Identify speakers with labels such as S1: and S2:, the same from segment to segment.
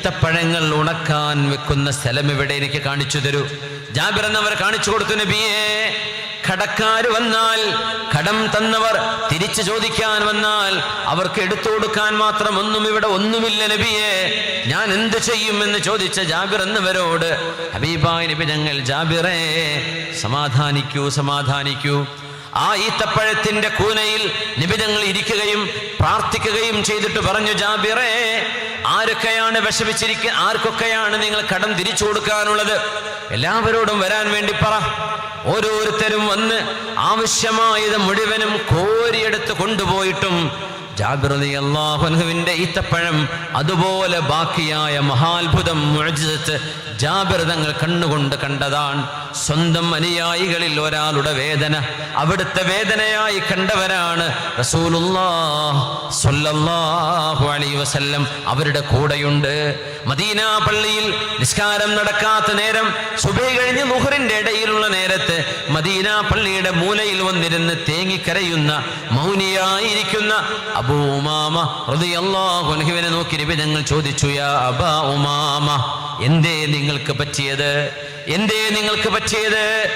S1: ഈത്തപ്പഴങ്ങൾ ഉണക്കാൻ വെക്കുന്ന സ്ഥലം ഇവിടെ എനിക്ക് കാണിച്ചു തരൂ? ജാബിർ എന്നവർ കാണിച്ചു കൊടുത്തു നബിയേ. കടക്കാര് വന്നാൽ കടം തന്നവർ തിരിച്ചു ചോദിക്കാൻ വന്നാൽ അവർക്ക് എടുത്തു കൊടുക്കാൻ മാത്രം ഒന്നും ഇവിടെ ഒന്നുമില്ല നബിയെ. ഞാൻ എന്ത് ചെയ്യും എന്ന് ചോദിച്ച ജാബിർ എന്നവരോട് ഹബീബായ നബി ഞങ്ങൾ ജാബിറേ സമാധാനിക്കൂ സമാധാനിക്കൂ. ആ ഈത്തപ്പഴത്തിന്റെ കൂനയിൽ നിബിധങ്ങൾ ഇരിക്കുകയും പ്രാർത്ഥിക്കുകയും ചെയ്തിട്ട് പറഞ്ഞു ജാബിറേ ആരൊക്കെയാണ് വിഷമിച്ചിരിക്ക ആർക്കൊക്കെയാണ് നിങ്ങൾ കടം തിരിച്ചു കൊടുക്കാനുള്ളത്? എല്ലാവരോടും വരാൻ വേണ്ടി പറ. ഓരോരുത്തരും വന്ന് ആവശ്യമായത് മുഴുവനും കോരിയെടുത്ത് കൊണ്ടുപോയിട്ടും ജാബിർ അള്ളാഹുനുവിന്റെ ഈത്തപ്പഴം അതുപോലെ ബാക്കിയായ മഹാത്ഭുതം മുഅ്ജിസത്ത് ജാബിർ തങ്ങൾ കണ്ണുകൊണ്ട് കണ്ടതാണ്. സ്വന്തം അനുയായികളിൽ ഒരാളുടെ വേദന അവിടുത്തെ വേദനയായി കണ്ടവരാണ് വസല്ലം. അവരുടെ കൂടെയുണ്ട്. മദീന പള്ളിയിൽ നിസ്കാരം നടക്കാത്ത നേരം സുബൈ കഴിഞ്ഞ് മുഹറിന്റെ ഇടയിലുള്ള നേരത്ത് മദീന പള്ളിയുടെ മൂലയിൽ വന്നിരുന്ന് തേങ്ങിക്കരയുന്ന മൗനിയായിരിക്കുന്ന അബൂ ഉമാമ റളിയല്ലാഹു അൻഹുവിനെ നോക്കി നബി ഞങ്ങൾ ചോദിച്ചു യാ അബ ഉമാമ എന്തേ നിങ്ങൾക്ക് പറ്റിയത്? എന്തേ നിങ്ങൾക്ക് പറ്റിയത്?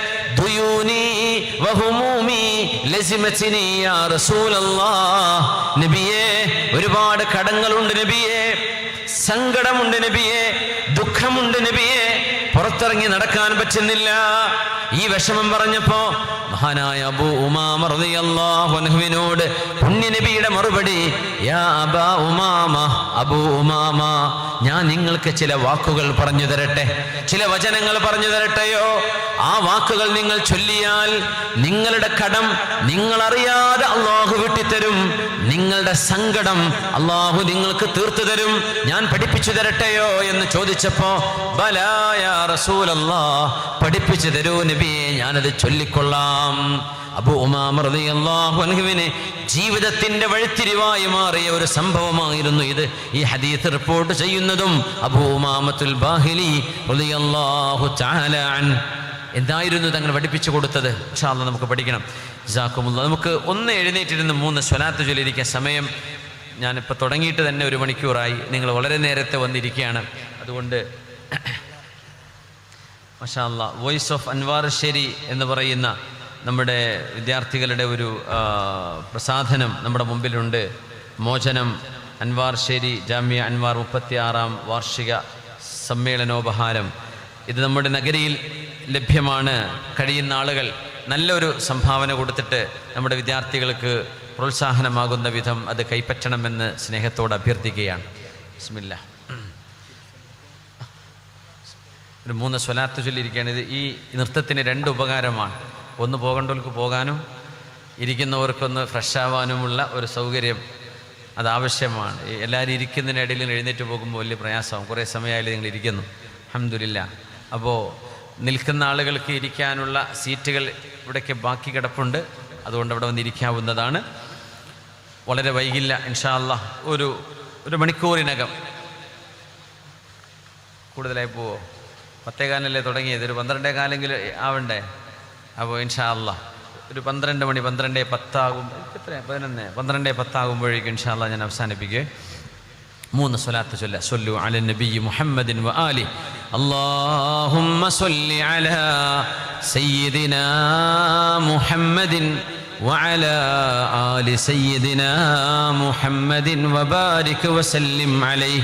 S1: ഒരുപാട് കടങ്ങളുണ്ട് നബിയെ. സങ്കടമുണ്ട് നബിയെ. ദുഃഖമുണ്ട് നബിയെ. പുറത്തിറങ്ങി നടക്കാൻ പറ്റുന്നില്ല. ഈ വിഷമം പറഞ്ഞപ്പോ മഹാനായ അബു ഉമാമറിയോട് റളിയല്ലാഹു അൻഹുവിനോട് പുണ്യ നബിയുടെ മറുപടി യാ ഉമാമ ഉമാമ ഞാൻ നിങ്ങൾക്ക് ചില വാക്കുകൾ പറഞ്ഞു തരട്ടെ. ചില വചനങ്ങൾ പറഞ്ഞു തരട്ടെയോ? ആ വാക്കുകൾ നിങ്ങൾ ചൊല്ലിയാൽ നിങ്ങളുടെ കടം നിങ്ങൾ അറിയാതെ അള്ളാഹു വിട്ടിത്തരും. നിങ്ങളുടെ സങ്കടം അള്ളാഹു നിങ്ങൾക്ക് തീർത്തു തരും ഞാൻ പഠിപ്പിച്ചു തരട്ടെയോ? എന്ന് ചോദിച്ചപ്പോ ബലായ പഠിപ്പിച്ചു തരൂ നബിയെ ഞാനത് ചൊല്ലിക്കൊള്ളാം. അബു ഉമാമറിയാഹുവിന് ജീവിതത്തിന്റെ വഴിത്തിരിവായി മാറിയ ഒരു സംഭവമായിരുന്നു ഇത്. ഈ ഹദീസ് റിപ്പോർട്ട് ചെയ്യുന്നതും അബു ഉമാമത്തുൽ ബാഹിലി റളിയല്ലാഹു തആല അൻ എന്തായിരുന്നു തങ്ങൾ പഠിപ്പിച്ചു കൊടുത്തത്? ഇൻഷാല്ല നമുക്ക് പഠിക്കണം. ജാക്കുമുള്ള നമുക്ക് ഒന്ന് എഴുന്നേറ്റിരുന്ന് മൂന്ന് സ്വലാത്ത് ചൊല്ലിയിരിക്കാൻ സമയം. ഞാനിപ്പോൾ തുടങ്ങിയിട്ട് തന്നെ ഒരു മണിക്കൂറായി. നിങ്ങൾ വളരെ നേരത്തെ വന്നിരിക്കുകയാണ്. അതുകൊണ്ട് മഷാല്ല വോയിസ് ഓഫ് അൻവാർശ്ശേരി എന്ന് പറയുന്ന നമ്മുടെ വിദ്യാർത്ഥികളുടെ ഒരു പ്രസാധനം നമ്മുടെ മുമ്പിലുണ്ട്. മോചനം അൻവാർശ്ശേരി ജാമ്യ അൻവാർ മുപ്പത്തി ആറാം വാർഷിക സമ്മേളനോപഹാരം. ഇത് നമ്മുടെ നഗരിയിൽ ലഭ്യമാണ്. കഴിയുന്ന ആളുകൾ നല്ലൊരു സംഭാവന കൊടുത്തിട്ട് നമ്മുടെ വിദ്യാർത്ഥികൾക്ക് പ്രോത്സാഹനമാകുന്ന വിധം അത് കൈപ്പറ്റണമെന്ന് സ്നേഹത്തോട് അഭ്യർത്ഥിക്കുകയാണ്. ബിസ്മില്ലാ. ഒരു മൂന്ന് സ്വലാത്ത് ചൊല്ലിയിരിക്കുകയാണ് ഇത് ഈ നൃത്തത്തിന് രണ്ട് ഉപകാരമാണ്. ഒന്ന് പോകേണ്ടവർക്ക് പോകാനും ഇരിക്കുന്നവർക്കൊന്ന് ഫ്രഷ് ആവാനുമുള്ള ഒരു സൗകര്യം അത് ആവശ്യമാണ്. എല്ലാവരും ഇരിക്കുന്നതിനിടയിൽ എഴുന്നേറ്റ് പോകുമ്പോൾ വലിയ പ്രയാസമാകും കുറേ സമയമായാലും നിങ്ങൾ ഇരിക്കുന്നു. അഹമ്മദില്ല അപ്പോൾ നിൽക്കുന്ന ആളുകൾക്ക് ഇരിക്കാനുള്ള സീറ്റുകൾ ഇവിടേക്ക് ബാക്കി കിടപ്പുണ്ട്. അതുകൊണ്ട് അവിടെ വന്നിരിക്കാവുന്നതാണ് വളരെ വൈകില്ല ഇൻഷാല്ല ഒരു ഒരു മണിക്കൂറിനകം. കൂടുതലായി പോവോ? പത്തേ കാലല്ലേ തുടങ്ങിയത് ഒരു പന്ത്രണ്ടേ കാലെങ്കിലും ആവണ്ടേ അപ്പോൾ ഇൻഷാ അല്ല ഒരു പന്ത്രണ്ട് മണി പന്ത്രണ്ടേ പത്താകും എത്ര പതിനൊന്ന് പന്ത്രണ്ടേ പത്താകുമ്പോഴേക്കും ഇൻഷാ അല്ലാ ഞാൻ അവസാനിപ്പിക്കുക മൂന്ന് സ്വലാത്ത് ചൊല്ല സൊല്ലു അല നബി മുഹമ്മദിൻ വ ആലി اللهم صل على سيدنا محمد وعلى آل سيدنا محمد وبارك وسلم عليه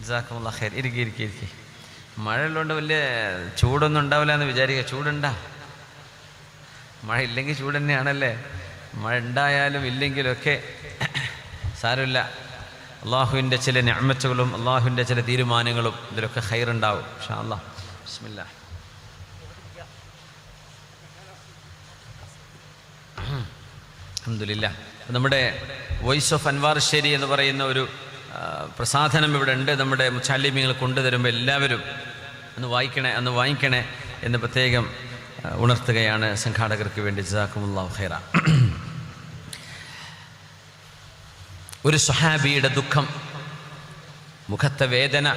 S1: ജസാക്കുമുള്ള ഖൈർ. ഇരിക്കി ഇരിക്കി ഇരിക്കി. മഴയുള്ളതുകൊണ്ട് വലിയ ചൂടൊന്നും ഉണ്ടാവില്ല എന്ന് വിചാരിക്കുക. ചൂടുണ്ടാ? മഴ ഇല്ലെങ്കിൽ ചൂട് തന്നെയാണല്ലേ? മഴ ഉണ്ടായാലും ഇല്ലെങ്കിലും ഒക്കെ സാരമില്ല. അള്ളാഹുവിന്റെ ചില ഞാമച്ചുകളും അള്ളാഹുവിന്റെ ചില തീരുമാനങ്ങളും ഇതിലൊക്കെ ഹൈറുണ്ടാവും ഷാ അള്ളാഹ് ബിസ്മില്ല. അൽഹംദുലില്ലാ. നമ്മുടെ വോയിസ് ഓഫ് അൻവാർ ശരി എന്ന് പറയുന്ന ഒരു പ്രസാധനം ഇവിടെ ഉണ്ട്. നമ്മുടെ മുച്ചാലിമ്യങ്ങൾ കൊണ്ടുതരുമ്പോൾ എല്ലാവരും അന്ന് വായിക്കണേ അന്ന് വാങ്ങിക്കണേ എന്ന് പ്രത്യേകം ഉണർത്തുകയാണ് സംഘാടകർക്ക് വേണ്ടി. ജസാക്കുമുള്ള ഖൈറ. ഒരു സുഹാബിയുടെ ദുഃഖം മുഖത്തെ വേദന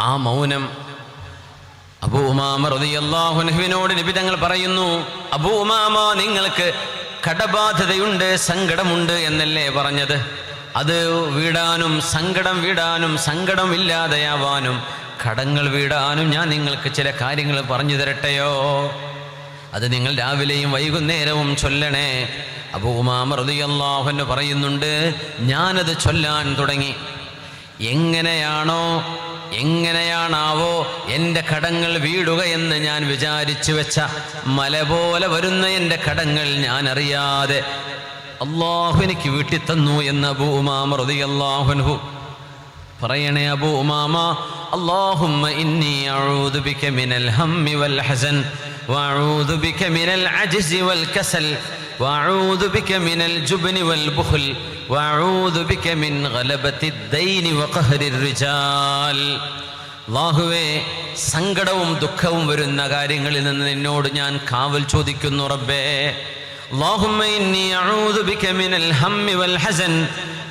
S1: ആ മൗനം. അബൂ നിബിതങ്ങൾ പറയുന്നു അബൂമാമ നിങ്ങൾക്ക് കടബാധ്യതയുണ്ട് സങ്കടമുണ്ട് എന്നല്ലേ പറഞ്ഞത്. അത് വീടാനും സങ്കടം വീടാനും സങ്കടം ഇല്ലാതെയാവാനും കടങ്ങൾ വീടാനും ഞാൻ നിങ്ങൾക്ക് ചില കാര്യങ്ങൾ പറഞ്ഞു തരട്ടെയോ? അത് നിങ്ങൾ രാവിലെയും വൈകുന്നേരവും ചൊല്ലണേ. അബൂ പറയുന്നുണ്ട് ഞാനത് ചൊല്ലാൻ തുടങ്ങി. എങ്ങനെയാണോ എങ്ങനെയാണാവോ എന്റെ കടങ്ങൾ വീടുക എന്ന് ഞാൻ വിചാരിച്ചു വെച്ച മല പോലെ വരുന്ന എന്റെ കടങ്ങൾ ഞാൻ അറിയാതെ അള്ളാഹു എനിക്ക് വീട്ടിൽ തന്നു എന്ന് അബു ഉമാമ റളിയല്ലാഹു പറയണേ അബു ഉമാമ അല്ലാഹുമ്മ ഇന്നി അഊദു ബിക മിനൽ ഹമ്മി വൽ ഹസൻ വഅഊദു ബിക മിനൽ അജ്സി വൽ കസൽ വഅഊദു ബിക മിനൽ ജുബ്നി വൽ ബുഖൽ വഅഊദു ബിക മിൻ ഗലബത്തി ദൈനി വഖഹരിർ റിജാൽ അല്ലാഹുവേ സങ്കടവും ദുഃഖവും വരുന്ന കാര്യങ്ങളിൽ നിന്ന് നിന്നോട് ഞാൻ കാവൽ ചോദിക്കുന്നു റബ്ബേ. اللهم إني أعوذ بك من الهم والحزن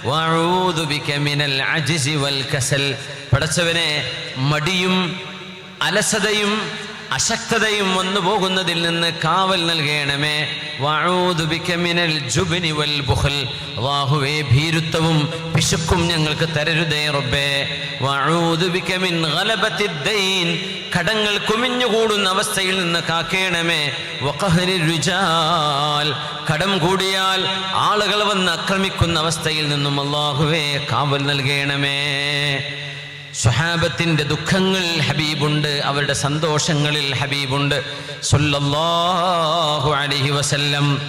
S1: وأعوذ بك من العجز والكسل പടച്ചവനെ മടിയും അലസതയും അശക്തതയും വന്നു പോകുന്നതിൽ നിന്ന് കാവൽ നൽകണമേ. വഅഊദു ബിക മിനൽ ജുബ്നി വൽ ബുഹൽ അല്ലാഹുവേ ഭീരുത്വവും പിശുക്കും ഞങ്ങൾക്ക് തരരുതേ റബ്ബേ. വഅഊദു ബിക മിൻ ഗലബത്തി ദൈൻ കടങ്ങൾ കുമിഞ്ഞുകൂടുന്ന അവസ്ഥയിൽ നിന്ന് കാക്കേണമേ. വഖഹരി രുജാൽ. കടം കൂടിയാൽ ആളുകൾ വന്ന് ആക്രമിക്കുന്ന അവസ്ഥയിൽ നിന്നും അള്ളാഹുവേ കാവൽ നൽകണമേ. സ്വഹാബത്തിന്റെ ദുഃഖങ്ങൾ ഹബീബുണ്ട് അവരുടെ സന്തോഷങ്ങളിൽ ഹബീബുണ്ട്. സല്ലല്ലാഹു അലഹി വസല്ലം